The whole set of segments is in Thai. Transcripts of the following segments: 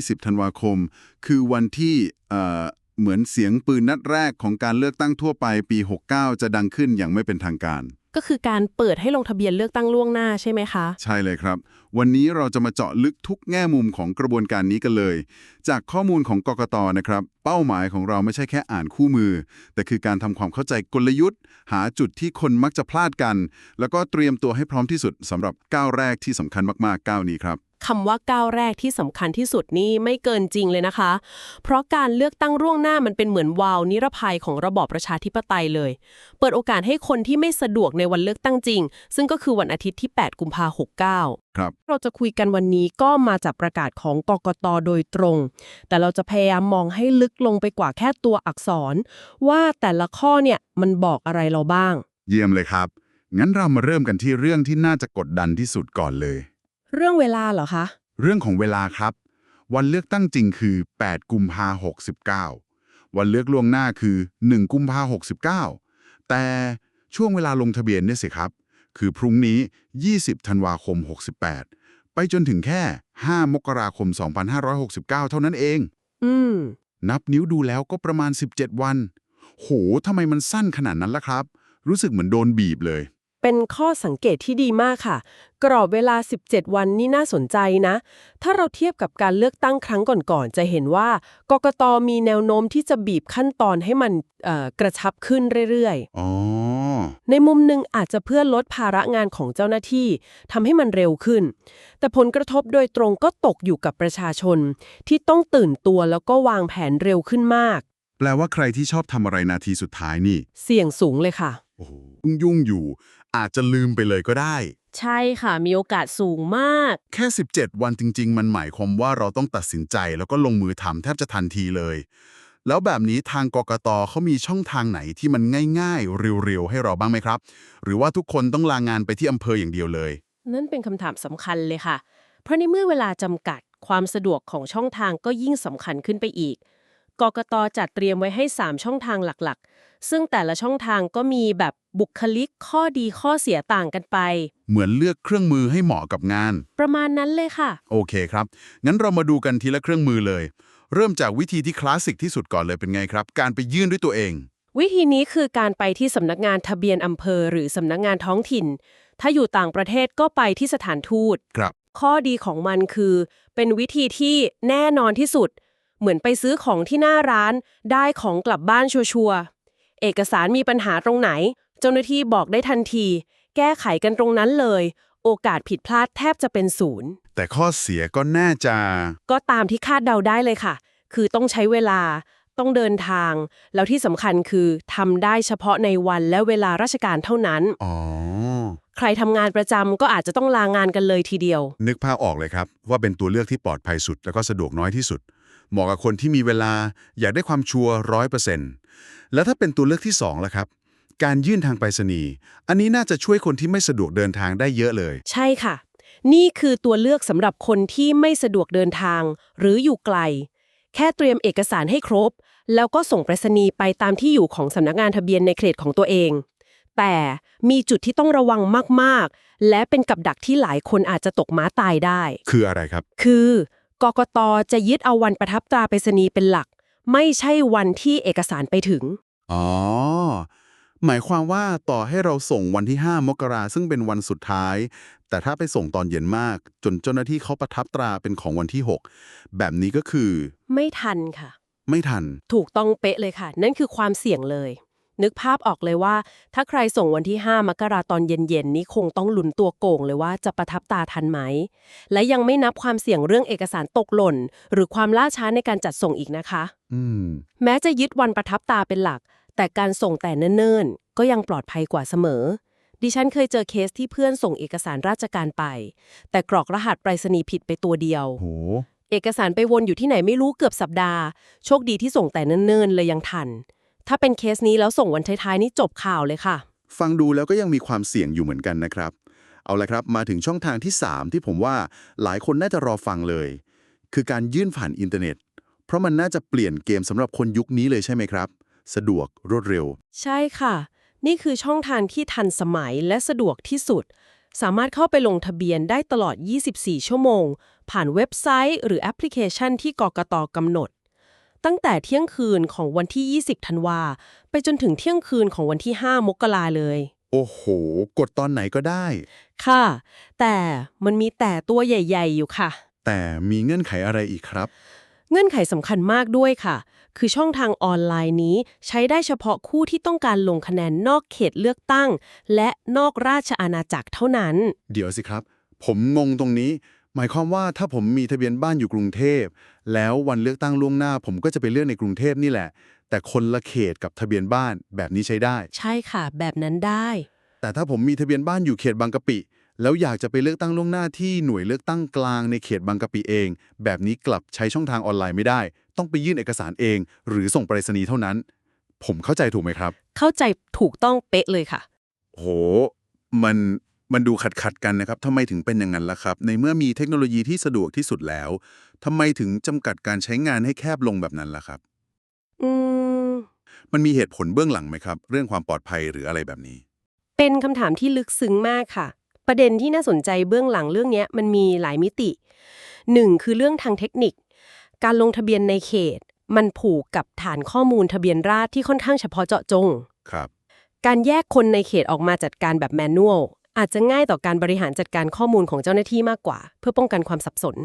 20 ธันวาคม คือวันที่เอ่อเหมือนเสียงปืนนัดแรกของการเลือกตั้งทั่วไปปี 69 จะดังขึ้นอย่างไม่เป็นทางการ ก็คือการเปิดให้ลงทะเบียนเลือกตั้งล่วงหน้าใช่ไหมคะ ใช่เลยครับ วันนี้เราจะมาเจาะลึกทุกแง่มุมของกระบวนการนี้กันเลย จากข้อมูลของกกตนะครับ เป้าหมายของเราไม่ใช่แค่อ่านคู่มือ แต่คือการทำความเข้าใจกลยุทธ์ หาจุดที่คนมักจะพลาดกัน แล้วก็เตรียมตัวให้พร้อมที่สุดสำหรับก้าวแรกที่สำคัญมากๆก้าวนี้ครับ คำว่าก้าวแรกที่สำคัญที่สุดนี่ไม่เกินจริงเลยนะคะ เพราะการเลือกตั้งร่วงหน้ามันเป็นเหมือนวาล์วนิรภัยของระบอบประชาธิปไตยเลย เปิดโอกาสให้คนที่ไม่สะดวกในวันเลือกตั้งจริง ซึ่งก็คือวันอาทิตย์ที่ 8 กุมภาพันธ์69ครับเราจะคุยกันวันนี้ก็มาจากประกาศของกกตโดยตรง แต่เราจะพยายามมองให้ลึกลงไปกว่าแค่ตัวอักษร ว่าแต่ละข้อเนี่ยมันบอกอะไรเราบ้าง เยี่ยมเลยครับ งั้นเรามาเริ่มกันที่เรื่องที่น่าจะกดดันที่สุดก่อนเลย เรื่องเวลาเหรอคะ เรื่องของเวลาครับ วันเลือกตั้งจริงคือ 8 กุมภา69วันเลือกล่วงหน้าคือ 1 กุมภา69แต่ช่วงเวลาลงทะเบียนเนี่ยสิครับ คือพรุ่งนี้ 20 ธันวาคม 68 ไปจนถึงแค่ 5 มกราคม 2569 เท่านั้นเอง อืม นับนิ้วดูแล้วก็ประมาณ 17 วัน โหทำไมมันสั้นขนาดนั้นล่ะครับ รู้สึกเหมือนโดนบีบเลย เป็นข้อสังเกตที่ดีมากค่ะ กรอบเวลา 17 วันนี่น่าสนใจนะ ถ้าเราเทียบกับการเลือกตั้งครั้งก่อนๆ จะเห็นว่ากกตมีแนวโน้มที่จะบีบขั้นตอนให้มันเอ่อกระชับขึ้นเรื่อยอ๋อๆในมุมหนึ่งอาจจะเพื่อลดภาระงานของเจ้าหน้าที่ทำให้มันเร็วขึ้น แต่ผลกระทบโดยตรงก็ตกอยู่กับประชาชน ที่ต้องตื่นตัวแล้วก็วางแผนเร็วขึ้นมาก แปลว่าใครที่ชอบทำอะไรนาทีสุดท้ายนี่ เสี่ยงสูงเลยค่ะโอ้โหยุ่งๆอยู่ อาจจะลืมไปเลยก็ได้ ใช่ค่ะ มีโอกาสสูงมาก แค่ 17 วันจริง ๆ มันหมายความว่าเราต้องตัดสินใจแล้วก็ลงมือทำแทบจะทันทีเลย แล้วแบบนี้ทางกกตเขามีช่องทางไหนที่มันง่ายๆ เร็วๆ ให้เราบ้างไหมครับ หรือว่าทุกคนต้องลางานไปที่อำเภออย่างเดียวเลย นั่นเป็นคำถามสำคัญเลยค่ะ เพราะในเมื่อเวลาจำกัดความสะดวกของช่องทางก็ยิ่งสำคัญขึ้นไปอีก กกตจัดเตรียมไว้ให้ 3 ช่องทางหลักๆ ซึ่งแต่ละช่องทางก็มีแบบบุคลิกข้อดีข้อเสียต่างกันไป เหมือนเลือกเครื่องมือให้เหมาะกับงาน ประมาณนั้นเลยค่ะ โอเคครับ งั้นเรามาดูกันทีละเครื่องมือเลย เริ่มจากวิธีที่คลาสสิกที่สุดก่อนเลยเป็นไงครับ การไปยื่นด้วยตัวเอง วิธีนี้คือการไปที่สำนักงานทะเบียนอำเภอ หรือสำนักงานท้องถิ่น ถ้าอยู่ต่างประเทศก็ไปที่สถานทูต ครับ ข้อดีของมันคือ เป็นวิธีที่แน่นอนที่สุด เหมือนไปซื้อของที่หน้าร้าน ได้ของกลับบ้านชัวร์ๆเอกสารมีปัญหาตรงไหน เจ้าหน้าที่บอกได้ทันที แก้ไขกันตรงนั้นเลย โอกาสผิดพลาดแทบจะเป็นศูนย์ แต่ข้อเสียก็น่าจะ ก็ตามที่คาดเดาได้เลยค่ะ คือต้องใช้เวลา ต้องเดินทาง แล้วที่สำคัญคือทำได้เฉพาะในวันและเวลาราชการเท่านั้น อ๋อ ใครทำงานประจำก็อาจจะต้องลางานกันเลยทีเดียว นึกภาพออกเลยครับ ว่าเป็นตัวเลือกที่ปลอดภัยสุด แล้วก็สะดวกน้อยที่สุด เหมาะกับคนที่มีเวลาอยากได้ความชัวร์ร้อยเปอร์เซ็นต์แล้วถ้าเป็นตัวเลือกที่2ล่ะครับ การยื่นทางไปรษณีย์อันนี้น่าจะช่วยคนที่ไม่สะดวกเดินทางได้เยอะเลย ใช่ค่ะ นี่คือตัวเลือกสำหรับคนที่ไม่สะดวกเดินทาง หรืออยู่ไกล แค่เตรียมเอกสารให้ครบ แล้วก็ส่งไปรษณีย์ไปตามที่อยู่ของสำนักงานทะเบียนในเขตของตัวเอง แต่มีจุดที่ต้องระวังมากๆ และเป็นกับดักที่หลายคนอาจจะตกม้าตายได้ คืออะไรครับ คือ กกตจะยึดเอาวันประทับตราไปรษณีย์เป็นหลัก ไม่ใช่วันที่เอกสารไปถึง อ๋อ หมายความว่าต่อให้เราส่งวันที่ 5 มกราซึ่งเป็นวันสุดท้าย แต่ถ้าไปส่งตอนเย็นมาก จนเจ้าหน้าที่เขาประทับตราเป็นของวันที่ 6 แบบนี้ก็คือ ไม่ทันค่ะ ไม่ทัน ถูกต้องเป๊ะเลยค่ะ นั่นคือความเสี่ยงเลย นึกภาพออกเลยว่า ถ้าใครส่งวันที่ 5 มกราตอนเย็นๆ นี้คงต้องลุ้นตัวโก่งเลยว่าจะประทับตาทันไหม และยังไม่นับความเสี่ยงเรื่องเอกสารตกหล่น หรือความล่าช้าในการจัดส่งอีกนะคะอืมแม้จะยึดวันประทับตาเป็นหลัก แต่การส่งแต่เนิ่นๆ ก็ยังปลอดภัยกว่าเสมอ ดิฉันเคยเจอเคสที่เพื่อนส่งเอกสารราชการไป แต่กรอกรหัสไปรษณีย์ผิดไปตัวเดียวโหเอกสารไปวนอยู่ที่ไหนไม่รู้เกือบสัปดาห์ โชคดีที่ส่งแต่เนิ่นๆ เลยยังทัน ถ้าเป็นเคสนี้แล้วส่งวันท้ายๆนี่จบข่าวเลยค่ะ ฟังดูแล้วก็ยังมีความเสี่ยงอยู่เหมือนกันนะครับ เอาละครับมาถึงช่องทางที่ 3 ที่ผมว่าหลายคนน่าจะรอฟังเลย คือการยื่นผ่านอินเทอร์เน็ต เพราะมันน่าจะเปลี่ยนเกมสำหรับคนยุคนี้เลยใช่ไหมครับ สะดวกรวดเร็ว ใช่ค่ะ นี่คือช่องทางที่ทันสมัยและสะดวกที่สุด สามารถเข้าไปลงทะเบียนได้ตลอด 24 ชั่วโมง ผ่านเว็บไซต์ หรือแอปพลิเคชันที่กกตกำหนด ตั้งแต่เที่ยงคืนของวันที่ 20 ธันวา ไปจนถึงเที่ยงคืนของวันที่ 5 มกราเลย โอ้โห กดตอนไหนก็ได้ ค่ะ แต่มันมีแต่ตัวใหญ่ ๆ อยู่ค่ะ แต่มีเงื่อนไขอะไรอีกครับ เงื่อนไขสำคัญมากด้วยค่ะ คือช่องทางออนไลน์นี้ใช้ได้เฉพาะคู่ที่ต้องการลงคะแนนนอกเขตเลือกตั้ง และนอกราชอาณาจักรเท่านั้น เดี๋ยวสิครับ ผมงงตรงนี้ หมายความว่าถ้าผมมีทะเบียนบ้านอยู่กรุงเทพ แล้ววันเลือกตั้งล่วงหน้า ผมก็จะไปเลือกในกรุงเทพนี่แหละ แต่คนละเขตกับทะเบียนบ้านแบบนี้ใช้ได้ ใช่ค่ะ แบบนั้นได้ แต่ถ้าผมมีทะเบียนบ้านอยู่เขตบางกะปิ แล้วอยากจะไปเลือกตั้งล่วงหน้าที่หน่วยเลือกตั้งกลางในเขตบางกะปิเอง แบบนี้กลับใช้ช่องทางออนไลน์ไม่ได้ ต้องไปยื่นเอกสารเอง หรือส่งไปรษณีย์เท่านั้น ผมเข้าใจถูกไหมครับ เข้าใจถูกต้องเป๊ะเลยค่ะ โห มัน มันดูขัดขัดๆกันนะครับทำไมถึงเป็นอย่างนั้นล่ะครับ ในเมื่อมีเทคโนโลยีที่สะดวกที่สุดแล้วทำไมถึงจำกัดการใช้งานให้แคบลงแบบนั้นล่ะครับ อืม มันมีเหตุผลเบื้องหลังไหมครับ เรื่องความปลอดภัยหรืออะไรแบบนี้ เป็นคำถามที่ลึกซึ้งมากค่ะ ประเด็นที่น่าสนใจเบื้องหลังเรื่องเนี้ยมันมีหลายมิติหนึ่งคือเรื่องทางเทคนิค การลงทะเบียนในเขต มันผูกกับฐานข้อมูลทะเบียนราษฎร์ที่ค่อนข้างเฉพาะเจาะจง ครับ การแยกคนในเขตออกมาจัดการแบบแมนนวล อาจจะง่ายต่อการบริหารจัดการข้อมูลของเจ้าหน้าที่มากกว่า เพื่อป้องกันความสับสน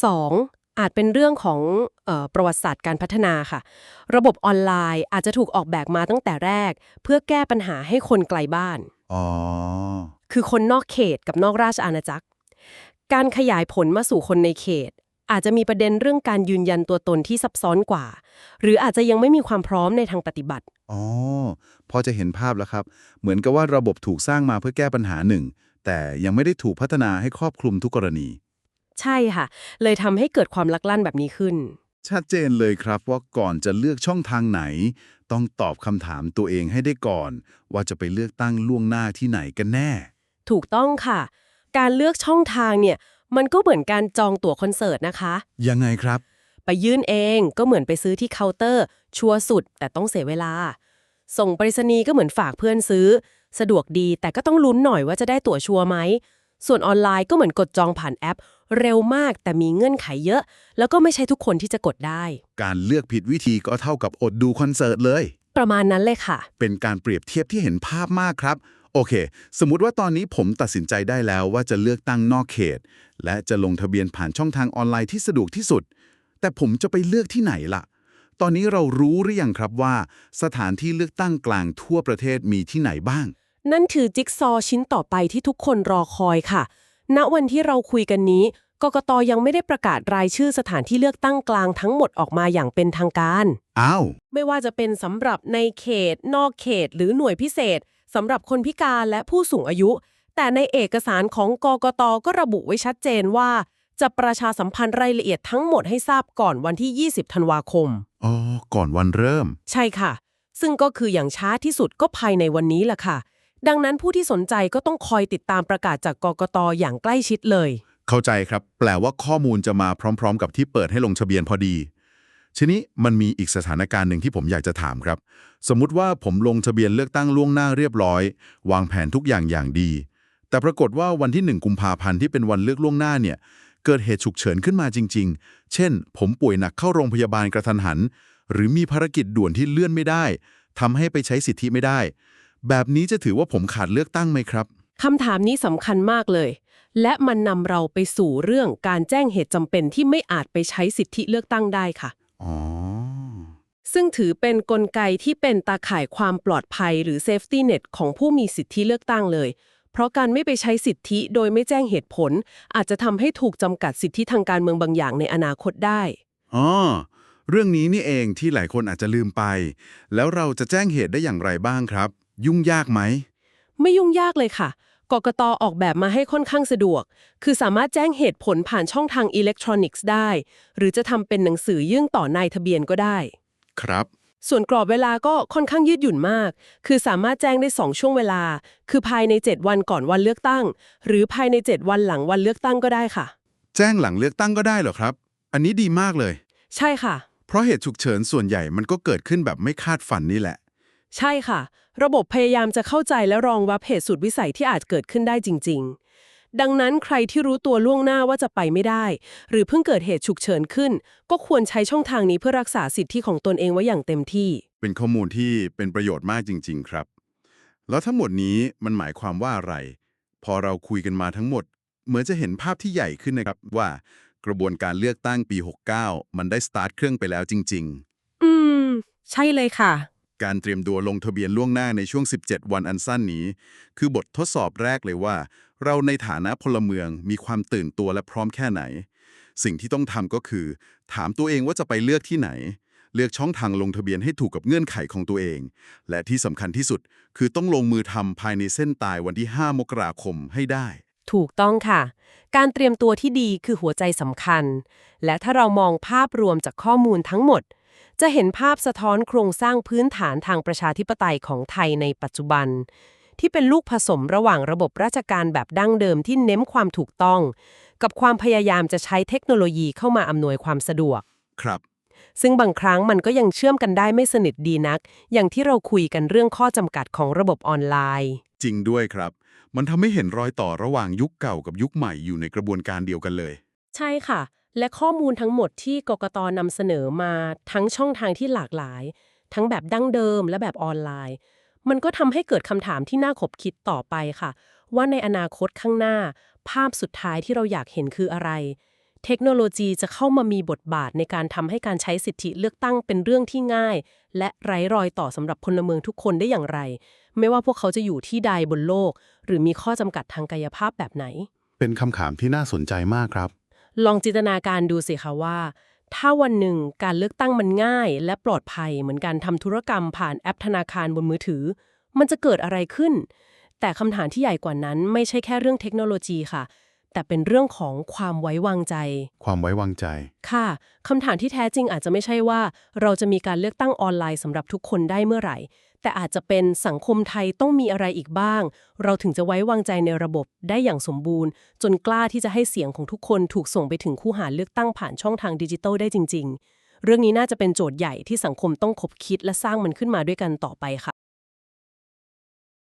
2. อาจเป็นเรื่องของเออประวัติศาสตร์การพัฒนาค่ะ ระบบออนไลน์อาจจะถูกออกแบบมาตั้งแต่แรก เพื่อแก้ปัญหาให้คนไกลบ้านอ๋อคือคนนอกเขตกับนอกราชอาณาจักร การขยายผลมาสู่คนในเขต อาจจะมีประเด็นเรื่องการยืนยันตัวตนที่ซับซ้อนกว่า หรืออาจจะยังไม่มีความพร้อมในทางปฏิบัติ อ๋อ พอจะเห็นภาพแล้วครับ เหมือนกับว่าระบบถูกสร้างมาเพื่อแก้ปัญหาหนึ่ง แต่ยังไม่ได้ถูกพัฒนาให้ครอบคลุมทุกกรณี ใช่ค่ะ เลยทำให้เกิดความลักลั่นแบบนี้ขึ้น ชัดเจนเลยครับว่าก่อนจะเลือกช่องทางไหน ต้องตอบคำถามตัวเองให้ได้ก่อน ว่าจะไปเลือกตั้งล่วงหน้าที่ไหนกันแน่ ถูกต้องค่ะ การเลือกช่องทางเนี่ย มันก็เหมือนการจองตั๋วคอนเสิร์ตนะคะ ยังไงครับ ไปยื่นเองก็เหมือนไปซื้อที่เคาน์เตอร์ ชัวร์สุดแต่ต้องเสียเวลา ส่งไปรษณีย์ก็เหมือนฝากเพื่อนซื้อ สะดวกดีแต่ก็ต้องลุ้นหน่อยว่าจะได้ตั๋วชัวร์ไหม ส่วนออนไลน์ก็เหมือนกดจองผ่านแอป เร็วมากแต่มีเงื่อนไขเยอะ แล้วก็ไม่ใช่ทุกคนที่จะกดได้ การเลือกผิดวิธีก็เท่ากับอดดูคอนเสิร์ตเลย ประมาณนั้นเลยค่ะ เป็นการเปรียบเทียบที่เห็นภาพมากครับ โอเค สมมุติว่าตอนนี้ผมตัดสินใจได้แล้วว่าจะเลือกตั้งนอกเขต และจะลงทะเบียนผ่านช่องทางออนไลน์ที่สะดวกที่สุด แต่ผมจะไปเลือกที่ไหนล่ะ ตอนนี้เรารู้หรือยังครับว่า สถานที่เลือกตั้งกลางทั่วประเทศมีที่ไหนบ้าง นั่นคือจิ๊กซอว์ชิ้นต่อไปที่ทุกคนรอคอยค่ะ ณวันที่เราคุยกันนี้กกตยังไม่ได้ประกาศรายชื่อสถานที่เลือกตั้งกลางทั้งหมดออกมาอย่างเป็นทางการ อ้าว ไม่ว่าจะเป็นสำหรับในเขต นอกเขต หรือหน่วยพิเศษ สำหรับคนพิการและผู้สูงอายุ แต่ในเอกสารของกกตก็ระบุไว้ชัดเจนว่า จะประชาสัมพันธ์รายละเอียดทั้งหมดให้ทราบก่อนวันที่ 20 ธันวาคม อ๋อ ก่อนวันเริ่ม ใช่ค่ะ ซึ่งก็คืออย่างช้าที่สุดก็ภายในวันนี้แหละค่ะ ดังนั้นผู้ที่สนใจก็ต้องคอยติดตามประกาศจากกกตอย่างใกล้ชิดเลย เข้าใจครับ แปลว่าข้อมูลจะมาพร้อม ๆ กับที่เปิดให้ลงทะเบียนพอดี ทีนี้มันมีอีกสถานการณ์หนึ่งที่ผมอยากจะถามครับ สมมุติว่าผมลงทะเบียนเลือกตั้งล่วงหน้าเรียบร้อย วางแผนทุกอย่างอย่างดี แต่ปรากฏว่าวันที่ 1 กุมภาพันธ์ที่เป็นวันเลือกล่วงหน้าเนี่ยเกิดเหตุฉุกเฉินขึ้นมาจริง ๆ เช่น ผมป่วยหนักเข้าโรงพยาบาลกระทันหัน หรือมีภารกิจด่วนที่เลื่อนไม่ได้ทำให้ไปใช้สิทธิไม่ได้ แบบนี้จะถือว่าผมขาดเลือกตั้งไหมครับคำถามนี้สำคัญมากเลย และมันนำเราไปสู่เรื่องการแจ้งเหตุจำเป็นที่ไม่อาจไปใช้สิทธิเลือกตั้งได้ค่ะ อ๋อ ซึ่งถือเป็นนกลไกที่เป็นตาข่ายความปลอดภัยหรือ safety net ของผู้มีสิทธิเลือกตั้งเลย เพราะการไม่ไปใช้สิทธิโดยไม่แจ้งเหตุผล อาจจะทำให้ถูกจำกัดสิทธิทางการเมืองบางอย่างในอนาคตได้ อ๋อ เรื่องนี้นี่เองที่หลายคนอาจจะลืมไป แล้วเราจะแจ้งเหตุได้อย่างไรบ้างครับ ยุ่งยากไหม ไม่ยุ่งยากเลยค่ะ กกตออกแบบมาให้ค่อนข้างสะดวก คือสามารถแจ้งเหตุผลผ่านช่องทางอิเล็กทรอนิกส์ได้ หรือจะทำเป็นหนังสือยื่นต่อนายทะเบียนก็ได้ ครับ ส่วนกรอบเวลาก็ค่อนข้างยืดหยุ่นมาก คือสามารถแจ้งได้ 2 ช่วงเวลา คือภายใน 7 วันก่อนวันเลือกตั้ง หรือภายใน 7 วันหลังวันเลือกตั้งก็ได้ค่ะ แจ้งหลังเลือกตั้งก็ได้เหรอครับ อันนี้ดีมากเลย ใช่ค่ะ เพราะเหตุฉุกเฉินส่วนใหญ่มันก็เกิดขึ้นแบบไม่คาดฝันนี่แหละ ใช่ค่ะ ระบบพยายามจะเข้าใจและรองรับเหตุสุดวิสัยที่อาจเกิดขึ้นได้จริง ๆ ดังนั้นใครที่รู้ตัวล่วงหน้าว่าจะไปไม่ได้ หรือเพิ่งเกิดเหตุฉุกเฉินขึ้น ก็ควรใช้ช่องทางนี้เพื่อรักษาสิทธิของตนเองไว้อย่างเต็มที่ เป็นข้อมูลที่เป็นประโยชน์มากจริง ๆ ครับ แล้วทั้งหมดนี้มันหมายความว่าอะไร พอเราคุยกันมาทั้งหมด เหมือนจะเห็นภาพที่ใหญ่ขึ้นนะครับว่ากระบวนการเลือกตั้งปี 69 มันได้สตาร์ทเครื่องไปแล้วจริงอืม ใช่เลยค่ะๆ การเตรียมตัวลงทะเบียนล่วงหน้าในช่วง 17 วันอันสั้นนี้ คือบททดสอบแรกเลยว่า เราในฐานะพลเมืองมีความตื่นตัวและพร้อมแค่ไหน สิ่งที่ต้องทำก็คือ ถามตัวเองว่าจะไปเลือกที่ไหน เลือกช่องทางลงทะเบียนให้ถูกกับเงื่อนไขของตัวเอง และที่สำคัญที่สุด คือต้องลงมือทำภายในเส้นตายวันที่ 5 มกราคมให้ได้ถูกต้องค่ะ การเตรียมตัวที่ดีคือหัวใจสำคัญ และถ้าเรามองภาพรวมจากข้อมูลทั้งหมด จะเห็นภาพสะท้อนโครงสร้างพื้นฐานทางประชาธิปไตยของไทยในปัจจุบัน ที่เป็นลูกผสมระหว่างระบบราชการแบบดั้งเดิมที่เน้นความถูกต้อง กับความพยายามจะใช้เทคโนโลยีเข้ามาอำนวยความสะดวก ครับ ซึ่งบางครั้งมันก็ยังเชื่อมกันได้ไม่สนิทดีนัก อย่างที่เราคุยกันเรื่องข้อจำกัดของระบบออนไลน์ จริงด้วยครับ มันทำให้เห็นรอยต่อระหว่างยุคเก่ากับยุคใหม่อยู่ในกระบวนการเดียวกันเลย ใช่ค่ะ และข้อมูลทั้งหมดที่กกตนำเสนอมาทั้งช่องทางที่หลากหลาย ทั้งแบบดั้งเดิมและแบบออนไลน์ มันก็ทำให้เกิดคำถามที่น่าขบคิดต่อไปค่ะ ว่าในอนาคตข้างหน้า ภาพสุดท้ายที่เราอยากเห็นคืออะไร เทคโนโลยีจะเข้ามามีบทบาทในการทำให้การใช้สิทธิเลือกตั้งเป็นเรื่องที่ง่าย และไร้รอยต่อสำหรับพลเมืองทุกคนได้อย่างไร ไม่ว่าพวกเขาจะอยู่ที่ใดบนโลก หรือมีข้อจำกัดทางกายภาพแบบไหน เป็นคำถามที่น่าสนใจมากครับ ลองจินตนาการดูสิคะว่า ถ้าวันหนึ่งการเลือกตั้งมันง่าย และปลอดภัยเหมือนการทำธุรกรรมผ่านแอปธนาคารบนมือถือ มันจะเกิดอะไรขึ้น แต่คำถามที่ใหญ่กว่านั้นไม่ใช่แค่เรื่องเทคโนโลยีค่ะ แต่เป็นเรื่องของความไว้วางใจ ความไว้วางใจ ค่ะคำถามที่แท้จริงอาจจะไม่ใช่ว่า เราจะมีการเลือกตั้งออนไลน์สำหรับทุกคนได้เมื่อไหร่ แต่อาจจะเป็นสังคมไทยต้องมีอะไรอีกบ้าง เราถึงจะไว้วางใจในระบบได้อย่างสมบูรณ์ จนกล้าที่จะให้เสียงของทุกคนถูกส่งไปถึงคู่หาเลือกตั้งผ่านช่องทางดิจิทัลได้จริง ๆ เรื่องนี้น่าจะเป็นโจทย์ใหญ่ที่สังคมต้องคบคิดและสร้างมันขึ้นมาด้วยกันต่อไปค่ะ